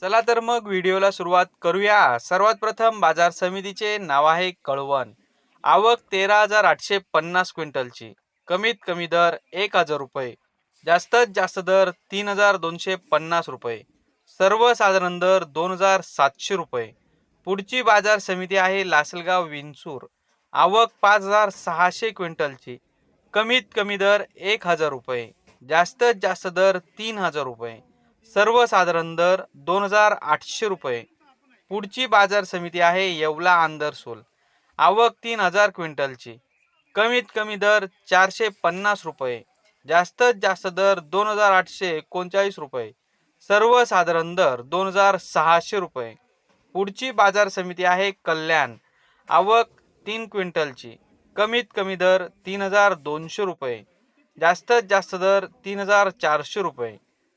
चला तर मग व्हिडिओला सुरुवात करूया. सर्वात प्रथम बाजार समितीचे नाव आहे कळवण. आवक तेरा हजार आठशे पन्नास क्विंटलची. कमीत कमी दर एक हजार रुपये. जास्तीत जास्त दर तीन हजार दोनशे पन्नास रुपये. सर्वसाधारण दर दोन हजार सातशे रुपये. पुढची बाजार समिती आहे लासलगाव विंचूर. आवक पाच हजार सहाशे क्विंटलची. कमीत कमी दर एक हजार रुपये. जास्तीत जास्त दर तीन हजार रुपये. सर्वसाधारण दर दोन हजार आठशे रुपये. पुढची बाजार समिती आहे येवला आंदरसोल आवक तीन हजार क्विंटलची. कमीत कमी दर चारशे पन्नास रुपये. जास्तीत जास्त दर दोन हजार आठशे एकोणचाळीस रुपये. सर्वसाधारण दर दोन हजार सहाशे रुपये. पुढची बाजार समिती आहे कल्याण. आवक तीन क्विंटलची. कमीत कमी दर तीन हजार दोनशे रुपये. जास्तीत जास्त दर तीन हजार चारशे रुपये.